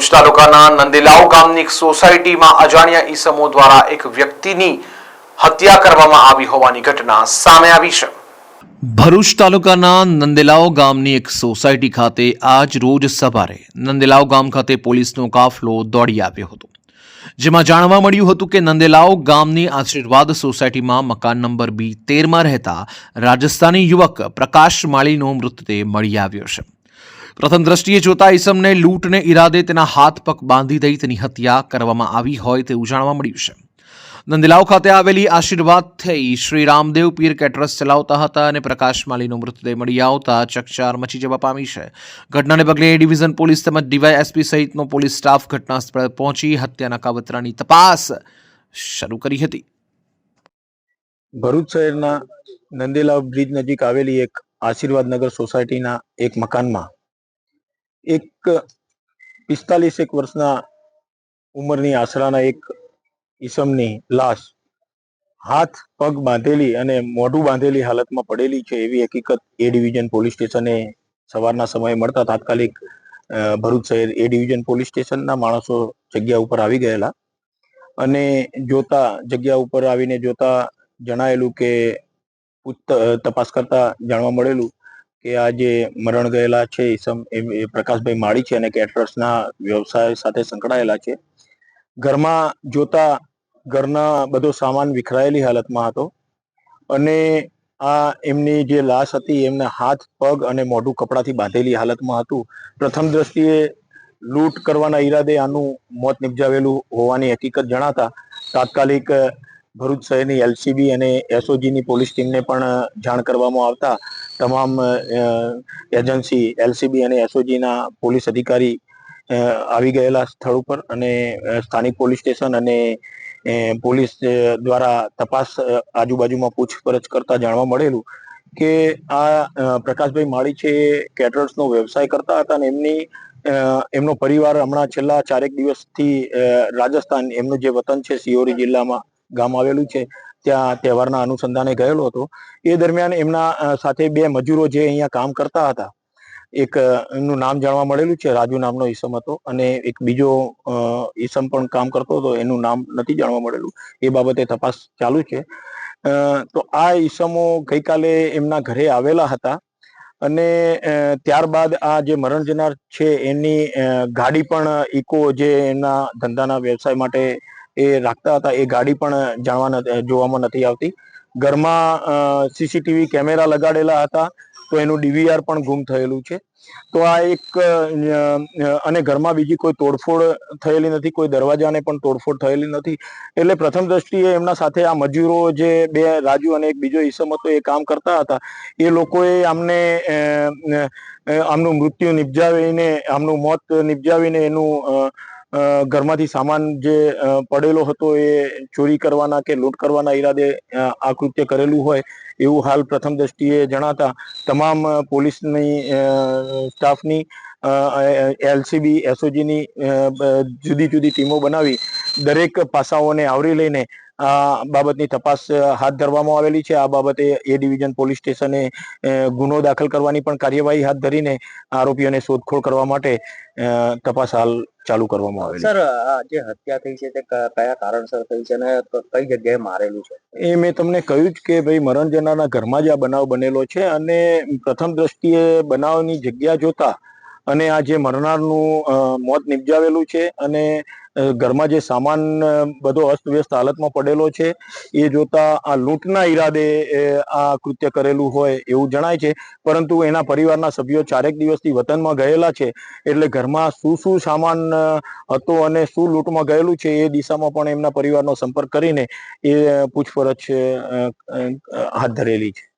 ભરૂચ તાલુકાના નંદીલાવ ગામની સોસાયટીમાં અજાણ્યા ઈસમો દ્વારા એક વ્યક્તિની હત્યા કરવામાં આવી હોવાની ઘટના સામે આવી છે. ભરૂચ તાલુકાના નંદેલાવ ગામની એક સોસાયટી ખાતે આજ રોજ સવારે નંદેલાવ ગામ ખાતે પોલીસનો કાફલો દોડી આવ્યો હતો. જેમાં જાણવા મળ્યું હતું કે નંદેલાવ ગામની આશીર્વાદ સોસાયટીમાં મકાન નંબર બી તેરમાં રહેતા રાજસ્થાની યુવક પ્રકાશ માળીનો મૃતદેહ મળી આવ્યો છે. પ્રથમ દ્રષ્ટિએ જોતા ઈસમને લૂંટને ઈરાદે તેના હાથ પગ બાંધી દઈ તેની હત્યા કરવામાં આવી હોય તેવું જાણવા મળ્યું છે. નંદીલાવ ખાતે આવેલી આશીર્વાદ થઈ શ્રી રામદેવ પીર કેટરસ ચલાવતા હતા અને પ્રકાશ માલીનો મૃતદેહ મળી આવતા ચકચાર મચી જવા પામી છે. ઘટનાને પગલે એ ડિવિઝન પોલીસ તેમજ ડીવાયએસપી સહિતનો પોલીસ સ્ટાફ ઘટના સ્થળે પહોંચી હત્યાના કાવતરાની તપાસ શરૂ કરી હતી. ભરૂચ શહેરના નંદેલાવ બ્રિજ નજીક આવેલી એક આશીર્વાદ નગર સોસાયટીના એક મકાનમાં એક, પિસ્તાલીસ એક વર્ષના ઉંમરની આશરાના એક ઈસમની લાશ હાથ, પગ બાંધેલી અને મોઢું બાંધેલી હાલતમાં પડેલી છે એવી હકીકત એ ડિવિઝન પોલીસ સ્ટેશને સવારના સમયે મળતા તાત્કાલિક ભરૂચ શહેર એ ડિવિઝન પોલીસ સ્ટેશનના માણસો જગ્યા ઉપર આવી ગયેલા અને જોતા, જગ્યા ઉપર આવીને જોતા જણાયેલું કે તપાસ કરતા જાણવા મળેલું કે આ જે મરણ ગયેલા છે ઈસમ એ પ્રકાશભાઈ માળી છે અને કેટરર્સના વ્યવસાય સાથે સંકળાયેલા છે. ઘરમાં જોતા ઘરના બધો સામાન વિખરાયેલી હાલતમાં હતો અને આ એમની જે લાશ હતી, એમના હાથ, પગ અને મોઢું કપડાથી બાંધેલી હાલતમાં હતું. પ્રથમ દ્રષ્ટિએ લૂંટ કરવાના ઈરાદે આનું મોત નિપજાવેલું હોવાની હકીકત જણાતા તાત્કાલિક ભરૂચ શહેરની એલસીબી અને એસઓજીની પોલીસ ટીમને પણ જાણ કરવામાં આવતા તમામ એજન્સી, એલસીબી અને એસઓજીના પોલીસ અધિકારી આવી ગયેલા સ્થળ ઉપર અને સ્થાનિક પોલીસ સ્ટેશન અને પોલીસ દ્વારા તપાસ આજુબાજુમાં પૂછપરછ કરતા જાણવા મળેલું કે આ પ્રકાશભાઈ માળી છે કેટરર્સનો વ્યવસાય કરતા હતા અને એમની એમનો પરિવાર હમણાં છેલ્લા ચારેક દિવસથી રાજસ્થાન, એમનું જે વતન છે સિયોરી જિલ્લામાં ગામ આવેલું છે, ત્યાં તહેવારના અનુસંધાને ગયેલો હતો. એ દરમિયાન એમના સાથે બે મજૂરો જે અહીંયા કામ કરતા હતા, એક એમનું નામ જાણવા મળેલું છે, રાજુ નામનો ઈસમ હતો, અને એક બીજો ઈસમ પણ કામ કરતો હતો, એનું નામ નથી જાણવા મળેલું. એ બાબતે તપાસ ચાલુ છે. તો આ ઈસમો ગઈકાલે એમના ઘરે આવેલા હતા, અને ત્યારબાદ આ જે મરણ જનાર છે, એની ગાડી પણ ઇકો જે એમના ધંધાના વ્યવસાય માટે એ રાખતા હતા. એ ગાડી પણ જાણવા જોવામાં નથી આવતી. ઘરમાં સીસીટીવી કેમેરા લગાડેલા હતા તો એનું ડીવીઆર પણ ગુમ થયેલું છે. તો આ એક અને ઘરમાં બીજી કોઈ તોડફોડ થયેલી નથી, કોઈ દરવાજાને પણ તોડફોડ થયેલી નથી. એટલે પ્રથમ દ્રષ્ટિએ એમના સાથે આ મજૂરો જે બે રાજુ અને એક બીજો ઈસમ હતો એ કામ કરતા હતા. એ લોકોએ આમને આમનું મૃત્યુ નિપજાવીને, આમનું મોત નિપજાવીને એનું ઘરમાંથી સામાન જે પડેલો હતો એ ચોરી કરવાના કે લૂંટ કરવાના ઈરાદે આ કૃત્ય કરેલું હોય એવું હાલ પ્રથમ દ્રષ્ટિએ જણાતા તમામ પોલીસની સ્ટાફની એલસીબી, એસઓજીની જુદી જુદી ટીમો બનાવી દરેક પાસાઓને આવરી લઈને આ બાબતની તપાસ હાથ ધરવામાં આવેલી છે. આ બાબતે એ ડિવિઝન પોલીસ સ્ટેશને ગુનો દાખલ કરવાની પણ કાર્યવાહી હાથ ધરીને આરોપીઓને શોધખોળ કરવા માટે તપાસ હાલ ચાલુ કરવામાં આવેલી છે સર આ જે હત્યા થઈ છે તે કયા કારણસર થઈ છે અને કઈ જગ્યાએ મારેલું છે? એ મેં તમને કહ્યું જ કે ભાઈ મરણ જનારના ઘરમાં જ આ બનાવ બનેલો છે અને પ્રથમ દ્રષ્ટિએ બનાવની જગ્યા જોતા અને આ જે મરનારનું મોત નિપજાવેલું છે અને ઘરમાં જે સામાન બધો અસ્તવ્યસ્ત હાલતમાં પડેલો છે, એ જોતા આ લૂંટના ઈરાદે આ કૃત્ય કરેલું હોય એવું જણાય છે. પરંતુ એના પરિવારના સભ્યો ચારેક દિવસથી વતનમાં ગયેલા છે. એટલે ઘરમાં શું શું સામાન હતો અને શું લૂંટમાં ગયેલું છે એ દિશામાં પણ એમના પરિવારનો સંપર્ક કરીને એ પૂછપરછ હાથ ધરેલી છે.